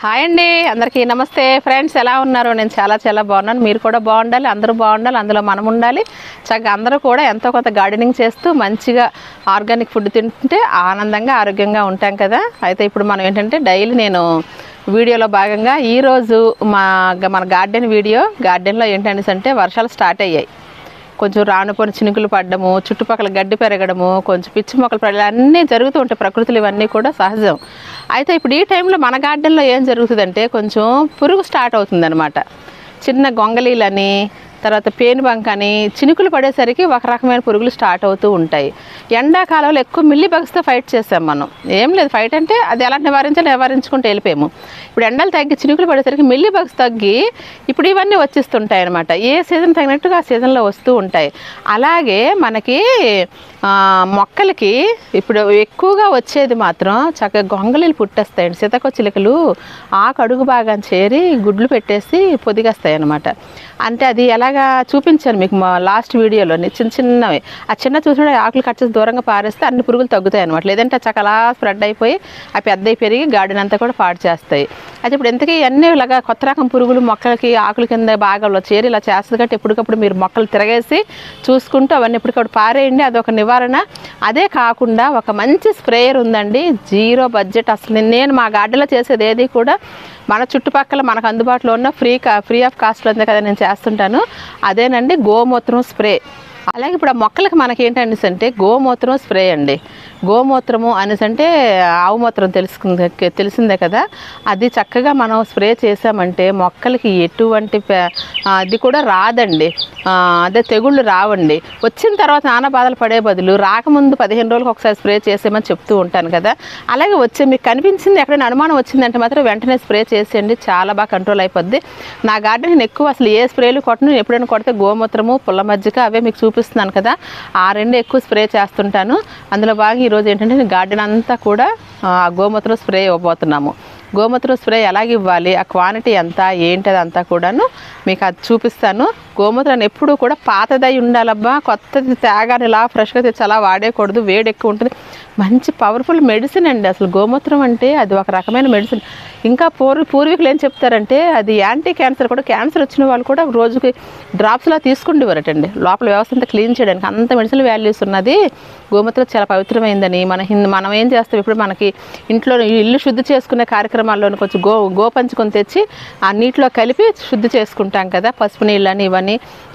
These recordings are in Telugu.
హాయ్ అండి అందరికీ నమస్తే. ఫ్రెండ్స్ ఎలా ఉన్నారు? నేను చాలా చాలా బాగున్నాను. మీరు కూడా బాగుండాలి అందరూ బాగుండాలి అందులో మనం ఉండాలి. చక్కగా అందరూ కూడా ఎంతో కొంత గార్డెనింగ్ చేస్తూ మంచిగా ఆర్గానిక్ ఫుడ్ తింటుంటే ఆనందంగా ఆరోగ్యంగా ఉంటాం కదా. అయితే ఇప్పుడు మనం ఏంటంటే డైలీ నేను వీడియోలో భాగంగా ఈరోజు మా మన గార్డెన్ వీడియో గార్డెన్లో ఏంటనేసి అంటే వర్షాలు స్టార్ట్ అయ్యాయి. కొంచెం రానుపోని చినుకులు పడ్డము చుట్టుపక్కల గడ్డి పెరగడము కొంచెం పిచ్చి మొక్కలు పడడం అన్నీ జరుగుతూ ఉంటాయి ప్రకృతిలో ఇవన్నీ కూడా సహజం. అయితే ఇప్పుడు ఈ టైంలో మన గార్డెన్లో ఏం జరుగుతుందంటే కొంచెం పురుగు స్టార్ట్ అవుతుందన్నమాట. చిన్న గొంగలీలని తర్వాత పేనుబంక అని చినుకులు పడేసరికి ఒక రకమైన పురుగులు స్టార్ట్ అవుతూ ఉంటాయి. ఎండాకాలంలో ఎక్కువ మిల్లీ బగ్స్తో ఫైట్ చేసాం మనం. ఏం లేదు ఫైట్ అంటే అది ఎలా నివారించాలి నివారించుకుంటూ వెళ్ళిపోయాము. ఇప్పుడు ఎండలు తగ్గి చినుకులు పడేసరికి మిల్లీ బగ్స్ తగ్గి ఇప్పుడు ఇవన్నీ వచ్చేస్తుంటాయి అనమాట ఏ సీజన్ తగినట్టుగా ఆ సీజన్లో వస్తూ ఉంటాయి. అలాగే మనకి మొక్కలకి ఇప్పుడు ఎక్కువగా వచ్చేది మాత్రం చక్కగా గొంగళీలు పుట్టేస్తాయండి. సీతకొచ్చిలికలు ఆకు అడుగు భాగం చేరి గుడ్లు పెట్టేసి పొదిగేస్తాయి అనమాట అంటే అది ఎలాగా చూపించాను మీకు మా లాస్ట్ వీడియోలోని చిన్న చిన్నవి. ఆ చిన్న చూసిన ఆకులు కట్ చేసి దూరంగా పారేస్తే అన్ని పురుగులు తగ్గుతాయి అనమాట లేదంటే చక్కలా స్ప్రెడ్ అయిపోయి ఆ పెద్దవి పెరిగి గార్డెన్ అంతా కూడా పాడు చేస్తాయి. అయితే ఇప్పుడు ఎంతకీ అన్నీ ఇలాగా కొత్త రకం పురుగులు మొక్కలకి ఆకుల కింద భాగంలో చేరి ఇలా చేస్తుంది కాబట్టి ఎప్పటికప్పుడు మీరు మొక్కలు తిరగేసి చూసుకుంటూ అవన్నీ ఎప్పటికప్పుడు పారేయండి. అదొక నివారణ. అదే కాకుండా ఒక మంచి స్ప్రేయర్ ఉందండి. Zero budget. అసలు నేను మా గార్డెన్లో చేసేది ఏది కూడా మన చుట్టుపక్కల మనకు అందుబాటులో ఉన్న ఫ్రీ ఫ్రీ ఆఫ్ కాస్ట్లో ఉంది కదా నేను చేస్తుంటాను. అదేనండి గోమూత్రం స్ప్రే. అలాగే ఇప్పుడు ఆ మొక్కలకి మనకి ఏంటనేసి అంటే గోమూత్రం స్ప్రే అండి. గోమూత్రము అనేసి అంటే ఆవు మూత్రం తెలుసుకుంది తెలిసిందే కదా? అది చక్కగా మనం స్ప్రే చేసామంటే మొక్కలకి ఎటువంటి అది కూడా రాదండి. అదే తెగుళ్ళు రావండి. వచ్చిన తర్వాత నానా బాధలు పడే బదులు రాకముందు పదిహేను రోజులకు ఒకసారి స్ప్రే చేసేమని చెప్తూ ఉంటాను కదా. అలాగే వచ్చే మీకు కనిపించింది ఎక్కడైనా అనుమానం వచ్చిందంటే మాత్రం వెంటనే స్ప్రే చేసేయండి. చాలా బాగా కంట్రోల్ అయిపోద్ది. నా గార్డెన్ నేను ఎక్కువ అసలు ఏ స్ప్రేలు కొట్టను. ఎప్పుడైనా కొడితే గోమూత్రము పుల్ల మజ్జిగ అవే మీకు చూపిస్తున్నాను కదా. ఆ రెండు ఎక్కువ స్ప్రే చేస్తుంటాను. అందులో బాగా ఈరోజు ఏంటంటే గార్డెన్ అంతా కూడా ఆ, గోమూత్రం స్ప్రే ఇవ్వబోతున్నాము. గోమూత్రం స్ప్రే ఎలాగ ఇవ్వాలి? ఆ క్వాంటిటీ ఎంత? ఏంటి అదంతా కూడాను మీకు అది చూపిస్తాను. గోమూత్రాన్ని ఎప్పుడూ కూడా పాతదై ఉండాలబ్బా. కొత్తది తేగాని ఇలా ఫ్రెష్గా తెచ్చి అలా వాడేయకూడదు. వేడి ఎక్కువ ఉంటుంది. మంచి పవర్ఫుల్ మెడిసిన్ అండి అసలు గోమూత్రం అంటే అది ఒక రకమైన మెడిసిన్. ఇంకా పూర్వ పూర్వీకులు ఏం చెప్తారంటే అది యాంటీ క్యాన్సర్ కూడా క్యాన్సర్ వచ్చిన వాళ్ళు కూడా రోజుకి డ్రాప్స్లా తీసుకుండేవారటండి. లోపల వ్యవస్థ అంతా క్లీన్ చేయడానికి అంత మెడిసిన్ వాల్యూస్ ఉన్నది. గోమూత్రం చాలా పవిత్రమైందని మన హిందూ మనం ఏం చేస్తాం ఇప్పుడు మనకి ఇంట్లో ఇల్లు శుద్ధి చేసుకునే కార్యక్రమాల్లోని కొంచెం గో గోపంచుకొని తెచ్చి ఆ నీటిలో కలిపి శుద్ధి చేసుకుంటాం కదా. పసుపు నీళ్ళని ఇవన్నీ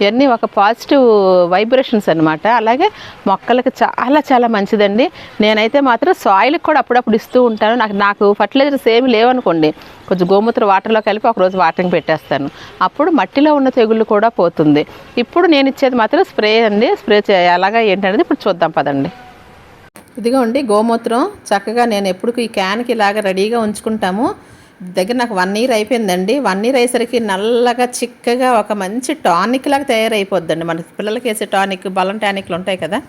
ఇవన్నీ ఒక పాజిటివ్ వైబ్రేషన్స్ అనమాట అలాగే మొక్కలకు చాలా చాలా మంచిదండి. నేనైతే మాత్రం సాయిల్కి కూడా అప్పుడప్పుడు ఇస్తూ ఉంటాను. నాకు నాకు ఫర్టిలైజర్స్ ఏమి లేవనుకోండి కొంచెం గోమూత్ర వాటర్లో కలిపి ఒకరోజు వాటరింగ్ పెట్టేస్తాను. అప్పుడు మట్టిలో ఉన్న తెగుళ్ళు కూడా పోతుంది. ఇప్పుడు నేను ఇచ్చేది మాత్రం స్ప్రే అండి. స్ప్రే చే ఎలాగా ఏంటనేది ఇప్పుడు చూద్దాం పదండి. ఇదిగోండి గోమూత్రం. చక్కగా నేను ఎప్పుడు ఈ క్యాన్కి ఇలాగ రెడీగా ఉంచుకుంటాము. దగ్గర నాకు వన్ ఇయర్ అయిపోయిందండి. వన్ ఇయర్ అయ్యేసరికి నల్లగా చిక్కగా ఒక మంచి టానిక్ లాగా తయారైపోద్దండి. మనకి పిల్లలకి వేసే టానిక్ బలం టానిక్లు ఉంటాయి కదా.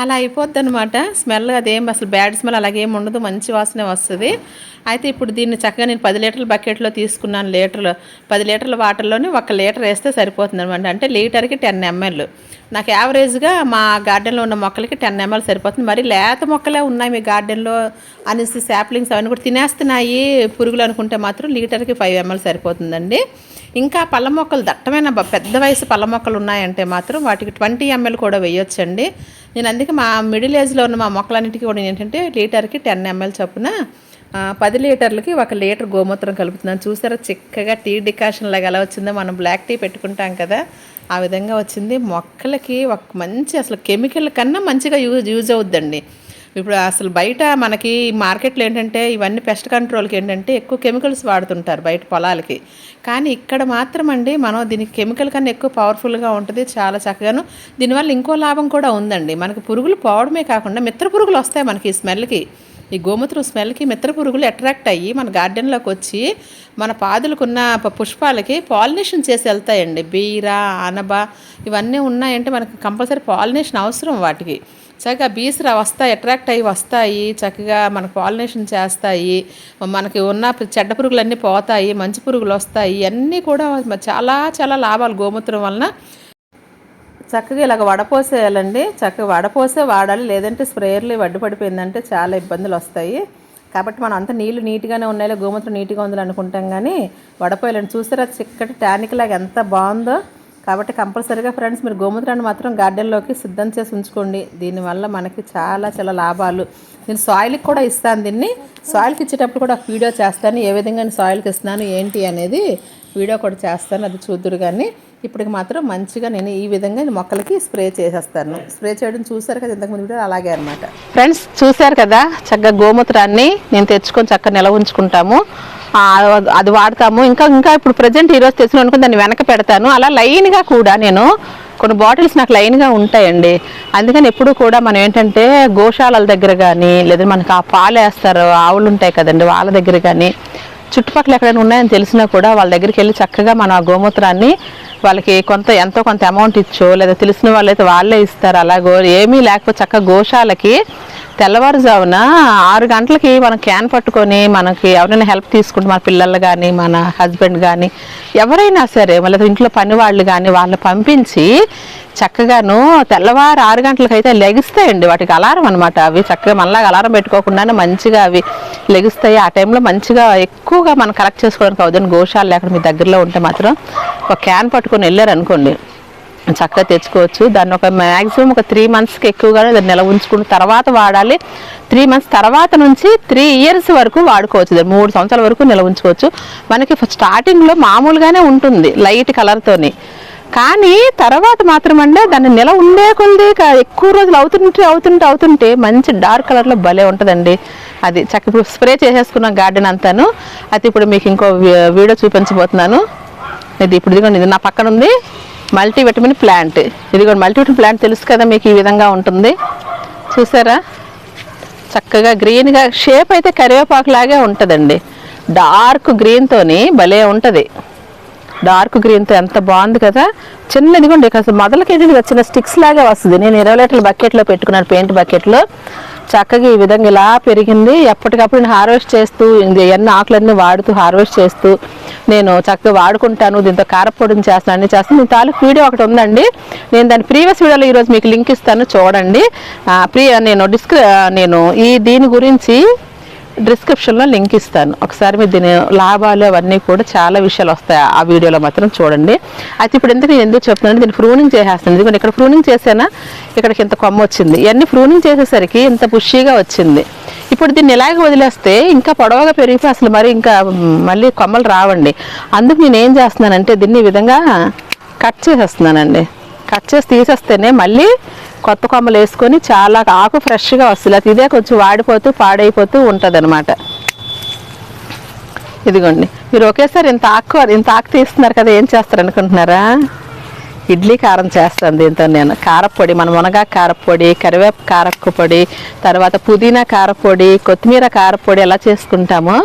అలా అయిపోద్ది అనమాట స్మెల్ అదేం అసలు బ్యాడ్ స్మెల్ అలాగేం ఉండదు. మంచి వాసనే వస్తుంది. అయితే ఇప్పుడు దీన్ని చక్కగా నేను పది లీటర్ల బకెట్లో తీసుకున్నాను లీటర్లు. పది లీటర్ల వాటర్లోనే ఒక లీటర్ వేస్తే సరిపోతుంది అనమాట అంటే లీటర్కి టెన్ ఎంఎల్. నాకు యావరేజ్గా మా గార్డెన్లో ఉన్న మొక్కలకి టెన్ ఎంఎల్ సరిపోతుంది. మరి లేత మొక్కలే ఉన్నాయి మీ గార్డెన్లో అనేసి శాప్లింగ్స్ అవన్నీ కూడా తినేస్తున్నాయి. పురుగులు అనుకుంటే మాత్రం లీటర్కి ఫైవ్ ఎంఎల్ సరిపోతుందండి. ఇంకా పళ్ళ మొక్కలు దట్టమైన పెద్ద వయసు పళ్ళ మొక్కలు ఉన్నాయంటే మాత్రం వాటికి ట్వంటీ ఎంఎల్ కూడా వేయొచ్చండి. నేను అందుకే మా మిడిల్ ఏజ్లో ఉన్న మా మొక్కలన్నిటికీ కూడా ఏంటంటే లీటర్కి టెన్ ఎంఎల్ చొప్పున పది లీటర్లకి ఒక లీటర్ గోమూత్రం కలుపుతున్నాను. చూసారా చిక్కగా టీ డికాషన్ లాగా ఎలా వచ్చిందో? మనం బ్లాక్ టీ పెట్టుకుంటాం కదా ఆ విధంగా వచ్చింది. మొక్కలకి ఒక మంచి అసలు కెమికల్ కన్నా మంచిగా యూజ్ యూజ్ అవుద్దండి. ఇప్పుడు అసలు బయట మనకి మార్కెట్లో ఏంటంటే ఇవన్నీ పెస్ట్ కంట్రోల్కి ఏంటంటే ఎక్కువ కెమికల్స్ వాడుతుంటారు బయట పొలాలకి. కానీ ఇక్కడ మాత్రం అండి మనం దీనికి కెమికల్ కన్నా ఎక్కువ పవర్ఫుల్గా ఉంటుంది చాలా చక్కగాను. దీనివల్ల ఇంకో లాభం కూడా ఉందండి. మనకి పురుగులు పోవడమే కాకుండా మిత్ర పురుగులు వస్తాయి మనకి ఈ స్మెల్కి. ఈ గోమూత్రం స్మెల్కి మిత్ర పురుగులు అట్రాక్ట్ అయ్యి మన గార్డెన్లోకి వచ్చి మన పాదులకున్న పుష్పాలకి పాలినేషన్ చేసి వెళ్తాయండి. బీర అనబ ఇవన్నీ ఉన్నాయంటే మనకి కంపల్సరీ పాలినేషన్ అవసరం వాటికి. చక్కగా బీస్ వస్తాయి అట్రాక్ట్ అయ్యి వస్తాయి చక్కగా మనకు పాలినేషన్ చేస్తాయి మనకి ఉన్న చెడ్డ పురుగులన్నీ పోతాయి మంచి పురుగులు వస్తాయి ఇవన్నీ కూడా చాలా చాలా లాభాలు గోమూత్రం వలన. చక్కగా ఇలాగ వడపోసేయాలండి. చక్కగా వడపోసే వాడాలి లేదంటే స్ప్రేయర్లు వడ్డు పడిపోయిందంటే చాలా ఇబ్బందులు వస్తాయి. కాబట్టి మనం అంత నీళ్ళు నీట్గానే ఉన్నాయో గోమూత్రం నీట్గా ఉందని అనుకుంటాం కానీ వడపోయాలని చూసారా చిక్కటి టానిక్ లాగా ఎంత బాగుందో. కాబట్టి కంపల్సరీగా ఫ్రెండ్స్ మీరు గోమూత్రాన్ని మాత్రం గార్డెన్లోకి సిద్ధం చేసి ఉంచుకోండి. దీనివల్ల మనకి చాలా చాలా లాభాలు. నేను సాయిల్కి కూడా ఇస్తాను దీన్ని. సాయిల్కి ఇచ్చేటప్పుడు కూడా వీడియో చేస్తాను. ఏ విధంగా నేను సాయిల్కి ఇస్తున్నాను ఏంటి అనేది వీడియో కూడా చేస్తాను. అది చూద్దురు కానీ ఇప్పటికి మాత్రం మంచిగా నేను ఈ విధంగా మొక్కలకి స్ప్రే చేసేస్తాను. స్ప్రే చేయడం చూసారు కదా ఇంతకుముందు వీడియో అలాగే అనమాట ఫ్రెండ్స్ చూశారు కదా చక్కగా గోమూత్రాన్ని నేను తెచ్చుకొని చక్కగా నిలవ ఉంచుకుంటాము. అది వాడతాము. ఇంకా ఇంకా ఇప్పుడు ప్రజెంట్ ఈరోజు తెచ్చిన అనుకుని దాన్ని వెనక పెడతాను. అలా లైన్గా కూడా నేను కొన్ని బాటిల్స్ నాకు లైన్గా ఉంటాయండి. అందుకని ఎప్పుడు కూడా మనం ఏంటంటే గోశాలల దగ్గర కానీ లేదా మనకు ఆ పాలు వేస్తారు ఆవులు ఉంటాయి కదండి వాళ్ళ దగ్గర కానీ చుట్టుపక్కల ఎక్కడైనా ఉన్నాయని తెలిసినా కూడా వాళ్ళ దగ్గరికి వెళ్ళి చక్కగా మన ఆ గోమూత్రాన్ని వాళ్ళకి కొంత ఎంతో కొంత అమౌంట్ ఇచ్చో లేదా తెలిసిన వాళ్ళైతే వాళ్ళే ఇస్తారు. అలాగో ఏమీ లేకపోతే చక్కగా గోశాలకి తెల్లవారుజామున ఆరు గంటలకి మనం క్యాన్ పట్టుకొని మనకి ఎవరైనా హెల్ప్ తీసుకుంటే మన పిల్లలు కానీ మన హస్బెండ్ కానీ ఎవరైనా సరే మళ్ళీ ఇంట్లో పని వాళ్ళు కానీ వాళ్ళని పంపించి చక్కగాను తెల్లవారు ఆరు గంటలకు అయితే లెగిస్తాయండి. వాటికి అలారం అనమాట అవి చక్కగా మనలాగా అలారం పెట్టుకోకుండానే మంచిగా అవి లెగుస్తాయి. ఆ టైంలో మంచిగా ఎక్కువగా మనం కలెక్ట్ చేసుకోవడానికి అవుతుంది గోశాల లేకుండా మీ దగ్గరలో ఉంటే మాత్రం ఒక క్యాన్ పట్టుకొని వెళ్ళారు అనుకోండి చక్కగా తెచ్చుకోవచ్చు. దాన్ని ఒక మ్యాక్సిమం ఒక త్రీ మంత్స్కి ఎక్కువగానే దాన్ని నెల ఉంచుకున్న తర్వాత వాడాలి. త్రీ మంత్స్ తర్వాత నుంచి త్రీ ఇయర్స్ వరకు వాడుకోవచ్చు. దాన్ని మూడు సంవత్సరాల వరకు నిలవ ఉంచుకోవచ్చు. మనకి స్టార్టింగ్లో మామూలుగానే ఉంటుంది లైట్ కలర్తోని కానీ తర్వాత మాత్రం అంటే దాన్ని నిల ఉండే కొద్ది ఎక్కువ రోజులు అవుతుంటే అవుతుంటే అవుతుంటే మంచి డార్క్ కలర్లో భలే ఉంటుందండి. అది చక్క ఇప్పుడు స్ప్రే చేసేసుకున్నాం గార్డెన్ అంతాను. అయితే ఇప్పుడు మీకు ఇంకో వీ- వీడియో చూపించబోతున్నాను. ఇది ఇప్పుడు ఇదిగోండి ఇది నా పక్కన ఉంది మల్టీవిటమిన్ ప్లాంట్. ఇదిగోండి మల్టీవిటమిన్ ప్లాంట్ తెలుసు కదా మీకు ఈ విధంగా ఉంటుంది. చూసారా? చక్కగా గ్రీన్గా షేప్ అయితే కరివేపాకు లాగే ఉంటుందండి. డార్క్ గ్రీన్తోని భలే ఉంటుంది. డార్క్ గ్రీన్తో ఎంత బాగుంది కదా. చిన్న ఇదిగోండి అసలు మొదలకి ఏంటంటే చిన్న స్టిక్స్ లాగా వస్తుంది. నేను ఇరవై లీటర్ల బకెట్లో పెట్టుకున్నాను పెయింట్ బకెట్లో. చక్కగా ఈ విధంగా ఇలా పెరిగింది. ఎప్పటికప్పుడు నేను హార్వెస్ట్ చేస్తూ ఇది ఎన్ని ఆకులన్నీ వాడుతూ హార్వెస్ట్ చేస్తూ నేను చక్కగా వాడుకుంటాను. దీంతో కారపొడిని చేస్తాను అన్ని చేస్తాను. దీని తాలూకు వీడియో ఒకటి ఉందండి. నేను దాని ప్రీవియస్ వీడియోలో ఈరోజు మీకు లింక్ ఇస్తాను చూడండి. ప్రీ నేను డిస్క్రి నేను ఈ దీని గురించి డిస్క్రిప్షన్లో లింక్ ఇస్తాను. ఒకసారి మీరు దీని లాభాలు అవన్నీ కూడా చాలా విషయాలు వస్తాయి ఆ వీడియోలో మాత్రం చూడండి. అయితే ఇప్పుడు ఎందుకు నేను ఎందుకు చెప్తున్నాను దీన్ని ఫ్రూనింగ్ చేసేస్తాను. ఎందుకంటే ఇక్కడ ఫ్రూనింగ్ చేసానా? ఇక్కడికి ఇంత కొమ్మ వచ్చింది. ఇవన్నీ ఫ్రూనింగ్ చేసేసరికి ఇంత పుష్షీగా వచ్చింది. ఇప్పుడు దీన్ని ఇలాగే వదిలేస్తే ఇంకా పొడవగా పెరిగిపోయి అసలు మరి ఇంకా మళ్ళీ కొమ్మలు రావండి. అందుకు నేను ఏం చేస్తున్నానంటే దీన్ని ఈ విధంగా కట్ చేసేస్తున్నానండి. కట్ చేసి తీసేస్తేనే మళ్ళీ కొత్త కొమ్మలు వేసుకొని చాలా ఆకు ఫ్రెష్గా వస్తుంది. ఇదే కొంచెం వాడిపోతూ పాడైపోతూ ఉంటుంది అనమాట ఇదిగోండి. మీరు ఒకేసారి ఇంత ఆకు ఇంత ఆకు తీస్తున్నారు కదా ఏం చేస్తారు అనుకుంటున్నారా ఇడ్లీ కారం చేస్తాను దీంతో నేను. కారపొడి మన మునగా కారపొడి కరివేపు కారపు పొడి తర్వాత పుదీనా కారపొడి కొత్తిమీర కారపొడి ఎలా చేసుకుంటామో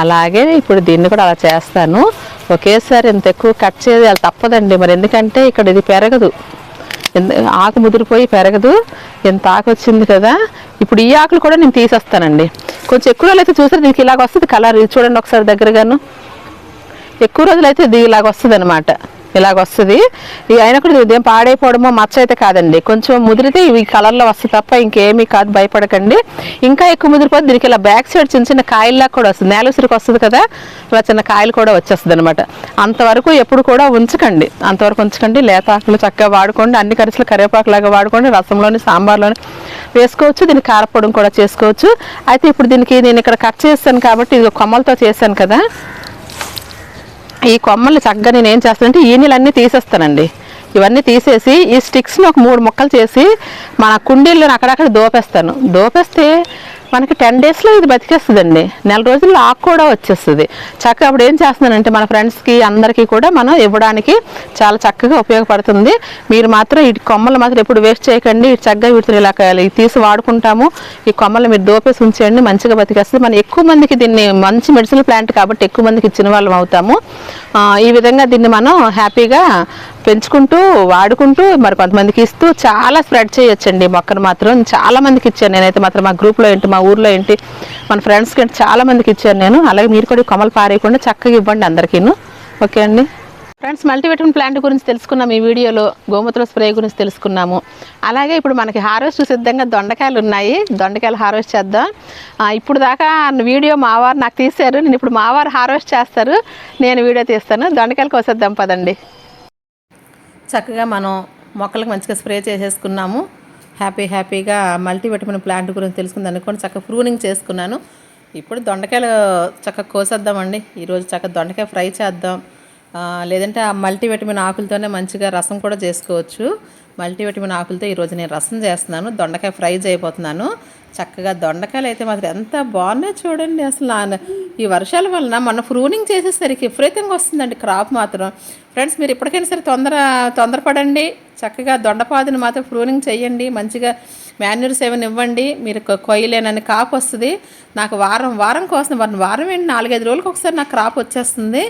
అలాగే ఇప్పుడు దీన్ని కూడా అలా చేస్తాను. ఒకేసారి ఇంత ఎక్కువ కట్ చేయాలి తప్పదండి. మరి ఎందుకంటే ఇక్కడ ఇది పెరగదు. ఆకు ముదిరిపోయి పెరగదు. ఎంత ఆకు వచ్చింది కదా. ఇప్పుడు ఈ ఆకులు కూడా నేను తీసేస్తానండి. కొంచెం ఎక్కువ రోజులు అయితే చూసారు దీనికి ఇలాగ వస్తుంది కలర్. ఇది చూడండి ఒకసారి దగ్గరగాను. ఎక్కువ రోజులు అయితే ఇది ఇలాగ వస్తుంది అనమాట ఇలాగ వస్తుంది ఇది అయినా కూడా ఉదయం పాడైపోవడమో మచ్చ అయితే కాదండి. కొంచెం ముదిరితే ఇవి కలర్లో వస్తుంది తప్ప ఇంకేమీ కాదు భయపడకండి. ఇంకా ఎక్కువ ముదిరిపోతే దీనికి ఇలా బ్యాక్ సైడ్ చిన్న చిన్న కాయల్లా కూడా వస్తుంది. నేల ఉసిరికి వస్తుంది కదా ఇలా చిన్న కాయలు కూడా వచ్చేస్తుంది అనమాట అంతవరకు ఎప్పుడు కూడా ఉంచకండి. అంతవరకు ఉంచకండి. లేత ఆకులు చక్కగా వాడుకోండి. అన్ని కరిసలు కరివేపాకులాగా వాడుకోండి. రసంలోని సాంబార్లోని వేసుకోవచ్చు. దీనికి కారపొడం కూడా చేసుకోవచ్చు. అయితే ఇప్పుడు దీనికి నేను ఇక్కడ కట్ చేస్తాను కాబట్టి ఇది కొమ్మలతో చేశాను కదా. ఈ కొమ్మలు చక్కగా నేను ఏం చేస్తానంటే ఈ నీళ్ళన్నీ తీసేస్తానండి. ఇవన్నీ తీసేసి ఈ స్టిక్స్ని ఒక మూడు ముక్కలు చేసి మన కుండీల్లో అక్కడక్కడ దోపేస్తాను. దోపేస్తే మనకి టెన్ డేస్లో ఇది బతికేస్తుందండి. నెల రోజుల్లో ఆకు కూడా వచ్చేస్తుంది. చక్కగా అప్పుడు ఏం చేస్తున్నానంటే మన ఫ్రెండ్స్కి అందరికీ కూడా మనం ఇవ్వడానికి చాలా చక్కగా ఉపయోగపడుతుంది. మీరు మాత్రం ఈ కొమ్మలు మాత్రం ఎప్పుడు వేస్ట్ చేయకండి. ఇటు చక్కగా వీటిని ఇలా తీసి వాడుకుంటాము. ఈ కొమ్మలు మీరు దోపేసి ఉంచేయండి మంచిగా బతికేస్తుంది. మనం ఎక్కువ మందికి దీన్ని మంచి మెడిసిన్ ప్లాంట్ కాబట్టి ఎక్కువ మందికి ఇచ్చిన వాళ్ళం అవుతాము. ఈ విధంగా దీన్ని మనం హ్యాపీగా పెంచుకుంటూ వాడుకుంటూ మరి కొంతమందికి ఇస్తూ చాలా స్ప్రెడ్ చేయొచ్చండి మొక్కను మాత్రం. చాలా మందికి ఇచ్చాను నేనైతే మాత్రం. మా గ్రూప్లో ఏంటి మా ఊర్లో ఏంటి మన ఫ్రెండ్స్కి ఏంటి చాలా మందికి ఇచ్చాను నేను. అలాగే మీరు కూడా కొమలు పారేయకుండా చక్కగా ఇవ్వండి అందరికీను. ఓకే అండి. ఫ్రెండ్స్ మల్టీవిటమిన్ ప్లాంట్ గురించి తెలుసుకున్నాం ఈ వీడియోలో. గోమూత్ర స్ప్రే గురించి తెలుసుకున్నాము. అలాగే ఇప్పుడు మనకి హార్వెస్ట్ సిద్ధంగా దొండకాయలు ఉన్నాయి. దొండకాయలు హార్వెస్ట్ చేద్దాం. ఇప్పుడు దాకా వీడియో మావారు నాకు తీశారు. నేను ఇప్పుడు మావారు హార్వెస్ట్ చేస్తారు. నేను వీడియో తీస్తాను. దొండకాయలు కోసేద్దాం పదండి. చక్కగా మనం మొక్కలకు మంచిగా స్ప్రే చేసేసుకున్నాము. హ్యాపీ హ్యాపీగా మల్టీవిటమిన్ ప్లాంట్ గురించి తెలుసుకుంది అనుకోండి. చక్కగా ప్రూనింగ్ చేసుకున్నాను. ఇప్పుడు దొండకాయలు చక్కగా కోసేద్దామండి. ఈరోజు చక్కగా దొండకాయ ఫ్రై చేద్దాం. లేదంటే ఆ మల్టీవిటమిన్ ఆకులతోనే మంచిగా రసం కూడా చేసుకోవచ్చు. మల్టీవిటమిన్ ఆకులతో ఈరోజు నేను రసం చేస్తున్నాను. దొండకాయ ఫ్రై చేయబోతున్నాను. చక్కగా దొండకాయలు అయితే మాత్రం ఎంత బాగున్నాయి చూడండి అసలు ఈ వర్షాల వలన మొన్న ఫ్రూనింగ్ చేసేసరికి విపరీతంగా వస్తుందండి క్రాప్ మాత్రం. ఫ్రెండ్స్ మీరు ఇప్పటికైనా సరే తొందర తొందరపడండి. చక్కగా దొండపాదుని మాత్రం ఫ్రూనింగ్ చేయండి. మంచిగా మాన్యూర్ సేవన్ ఇవ్వండి. మీరు కొయ్యలేనని కాపు వస్తుంది. నాకు వారం వారం కోసం వారం వారం ఏంటి? నాలుగైదు రోజులకు ఒకసారి నాకు క్రాప్ వచ్చేస్తుంది.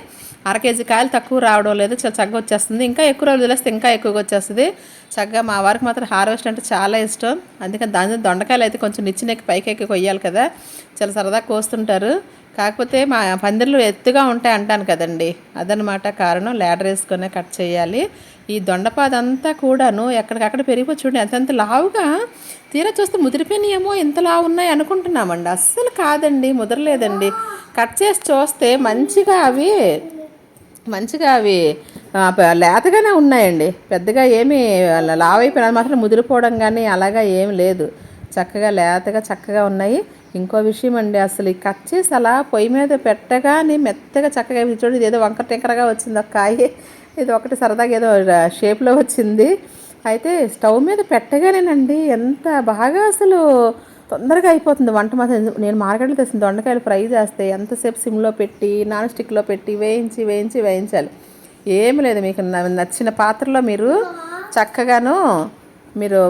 అర కేజీ కాయలు తక్కువ రావడం లేదు చాలా చక్కగా వచ్చేస్తుంది. ఇంకా ఎక్కువ రోజులు వదిలేస్తే ఇంకా ఎక్కువగా వచ్చేస్తుంది. చక్కగా మా వారికి మాత్రం హార్వెస్ట్ అంటే చాలా ఇష్టం. అందుకని దాని దొండకాయలు అయితే కొంచెం నిచ్చినెక్కి పైకి ఎక్కి కొయ్యాలి కదా. చాలా సరదా కోస్తుంటారు. కాకపోతే మా పందిర్లు ఎత్తుగా ఉంటాయి అంటాను కదండి. అదనమాట కారణం. లేడర్ వేసుకునే కట్ చేయాలి. ఈ దొండపాదంతా కూడాను ఎక్కడికక్కడ పెరిగిపోయి చూడండి అంతంత లావుగా. తీరా చూస్తే ముదిరిపోయినాయేమో ఎంత లావు ఉన్నాయి అనుకుంటున్నామండి. అస్సలు కాదండి ముదరలేదండి. కట్ చేసి చూస్తే మంచిగా అవి మంచిగా అవి లేతగానే ఉన్నాయండి. పెద్దగా ఏమీ లావైపోయినా మాత్రం ముదిరిపోవడం కానీ అలాగా ఏం లేదు. చక్కగా లేతగా చక్కగా ఉన్నాయి. ఇంకో విషయం అండి అసలు ఈ కట్ చేసి అలా పొయ్యి మీద పెట్టగానే మెత్తగా చక్కగా చూడండి ఇది ఏదో వంకర టెంకరగా వచ్చింది ఒక కాయ. ఇది ఒకటి సరదాగా ఏదో షేప్లో వచ్చింది. అయితే స్టవ్ మీద పెట్టగానేనండి ఎంత బాగా అసలు తొందరగా అయిపోతుంది వంట మాత్రం. నేను మార్కెట్లో తెచ్చిన దొండకాయలు ఫ్రై చేస్తే ఎంతసేపు సిమ్లో పెట్టి నాన్ స్టిక్లో పెట్టి వేయించి వేయించి వేయించాలి. ఏమి లేదు మీకు నచ్చిన పాత్రలో మీరు చక్కగాను మీరు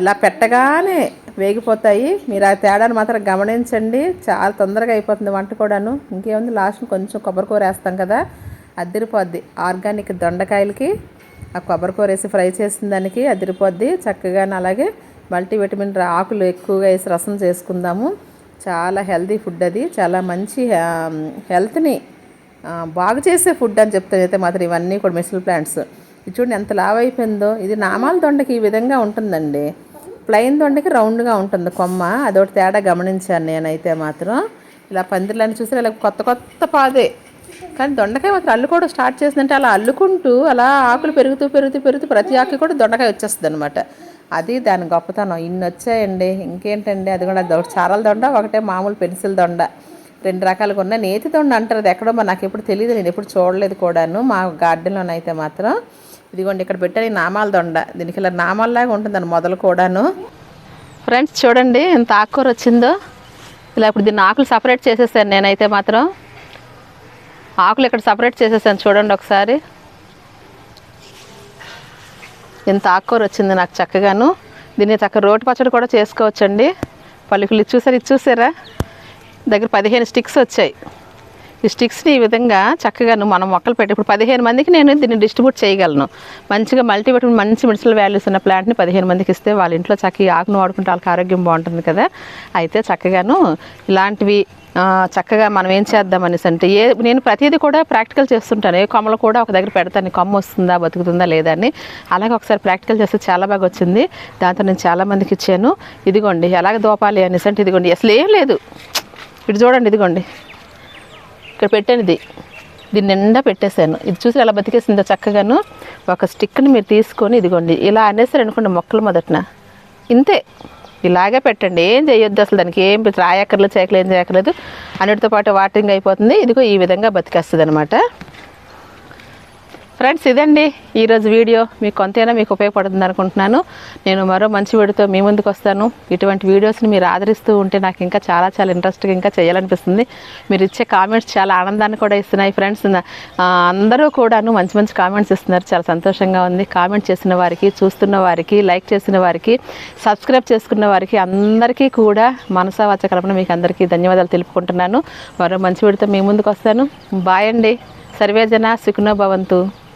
ఇలా పెట్టగానే వేగిపోతాయి. మీరు ఆ తేడాను మాత్రం గమనించండి. చాలా తొందరగా అయిపోతుంది వంట కూడాను. ఇంకేముంది? లాస్ట్ కొంచెం కొబ్బరికూర వేస్తాం కదా అద్దరిపోద్ది ఆర్గానిక్ దొండకాయలకి ఆ కొబ్బరికూర వేసి ఫ్రై చేసిన దానికి అద్దరిపోద్ది చక్కగాను. అలాగే మల్టీవిటమిన్ ఆకులు ఎక్కువగా వేసి రసం చేసుకుందాము. చాలా హెల్తీ ఫుడ్ అది. చాలా మంచి హెల్త్ని బాగు చేసే ఫుడ్ అని చెప్తాను. అయితే మాత్రం ఇవన్నీ కూడా మెడిసినల్ ప్లాంట్స్. ఇది చూడండి ఎంత లావ్ అయిపోయిందో ఇది నామాల దొండకి ఈ విధంగా ఉంటుందండి. ప్లెయిన్ దొండకి రౌండ్గా ఉంటుంది కొమ్మ. అదొకటి తేడా గమనించాను నేనైతే మాత్రం. ఇలా పందిర్లని చూస్తే ఇలా కొత్త కొత్త పాదే. కానీ దొండకాయ మాత్రం అల్లుకోవడం స్టార్ట్ చేసిందంటే అలా అల్లుకుంటూ అలా ఆకులు పెరుగుతూ పెరుగుతూ పెరుగుతూ ప్రతి ఆకు కూడా దొండకాయ వచ్చేస్తుంది అనమాట అది దాని గొప్పతనం. ఇన్ని వచ్చాయండి. ఇంకేంటండి? అది కూడా దొ- చారల దొండ ఒకటే మామూలు పెన్సిల్ దొండ. రెండు రకాలుగా ఉన్నాయి. నేతి దొండ అంటారు. అది ఎక్కడో నాకు ఎప్పుడు తెలియదు నేను ఎప్పుడు చూడలేదు కూడాను. మా గార్డెన్లోనైతే మాత్రం. ఇదిగోండి ఇక్కడ పెట్టాను ఈ నామాల దొండ. దీనికి ఇలా నామాల్లాగా ఉంటుందని మొదలు కూడాను. ఫ్రెండ్స్ చూడండి ఎంత ఆకుకూర వచ్చిందో. ఇలా ఇప్పుడు దీన్ని ఆకులు సపరేట్ చేసేసాను నేనైతే మాత్రం. ఆకులు ఇక్కడ సపరేట్ చేసేసాను. చూడండి ఒకసారి. ఎంత ఆకుకూర వచ్చింది నాకు చక్కగాను. దీన్ని చక్క రోటి పచ్చడి కూడా చేసుకోవచ్చండి. పలుకులు ఇది చూసారు ఇది చూసారా? దగ్గర పదిహేను స్టిక్స్ వచ్చాయి. ఈ స్టిక్స్ని ఈ విధంగా చక్కగాను మనం మొక్కలు పెట్టి ఇప్పుడు పదిహేను మందికి నేను దీన్ని డిస్ట్రిబ్యూట్ చేయగలను. మంచిగా మల్టీవిటమిన్ మంచి మెడిసినల్ వాల్యూస్ ఉన్న ప్లాంట్ని పదిహేను మందికి ఇస్తే వాళ్ళ ఇంట్లో చక్కగా ఆకును వాడుకుంటే వాళ్ళకి ఆరోగ్యం బాగుంటుంది కదా. అయితే చక్కగాను ఇలాంటివి చక్కగా మనం ఏం చేద్దాం అనేసి అంటే ఏ నేను ప్రతిదీ కూడా ప్రాక్టికల్ చేస్తుంటాను. ఏ కొమ్మలు కూడా ఒక దగ్గర పెడతాను కొమ్మ వస్తుందా బతుకుతుందా లేదా అని. అలాగే ఒకసారి ప్రాక్టికల్ చేస్తే చాలా బాగా వచ్చింది. దాంతో నేను చాలా మందికి ఇచ్చాను. ఇదిగోండి ఎలాగ దోపాలి అనేసి అంటే ఇదిగోండి. అసలు ఏం లేదు. ఇటు చూడండి ఇదిగోండి. ఇక్కడ పెట్టాను ఇది దీన్ని నిండా పెట్టేశాను. ఇది చూసి అలా బతికేసిందో చక్కగాను ఒక స్టిక్ని మీరు తీసుకొని ఇదిగోండి. ఇలా అనేసారు అనుకోండి మొక్కలు మొదటన. ఇంతే. ఇలాగే పెట్టండి. ఏం చేయొద్దు అసలు దానికి ఏం రాయక్కర్లేదు చేయకలేదు ఏం చేయక్కర్లేదు అన్నిటితో పాటు వాటరింగ్ అయిపోతుంది. ఇదిగో ఈ విధంగా బతికేస్తుంది అనమాట ఫ్రెండ్స్ ఇదండి ఈరోజు వీడియో. మీకు కొంతైనా మీకు ఉపయోగపడుతుంది అనుకుంటున్నాను. నేను మరో మంచి వీడియోతో మీ ముందుకు వస్తాను. ఇటువంటి వీడియోస్ని మీరు ఆదరిస్తూ ఉంటే నాకు ఇంకా చాలా చాలా ఇంట్రెస్ట్గా ఇంకా చేయాలనిపిస్తుంది. మీరు ఇచ్చే కామెంట్స్ చాలా ఆనందాన్ని కూడా ఇస్తున్నాయి ఫ్రెండ్స్. అందరూ కూడాను మంచి మంచి కామెంట్స్ ఇస్తున్నారు. చాలా సంతోషంగా ఉంది. కామెంట్ చేసిన వారికి చూస్తున్న వారికి లైక్ చేసిన వారికి సబ్స్క్రైబ్ చేసుకున్న వారికి అందరికీ కూడా మనసా కలపన మీకు అందరికీ ధన్యవాదాలు తెలుపుకుంటున్నాను. మరో మంచి వీడియోతో మీ ముందుకు వస్తాను. బాయ్ అండి. సర్వేజన సుఖనో భవంతు.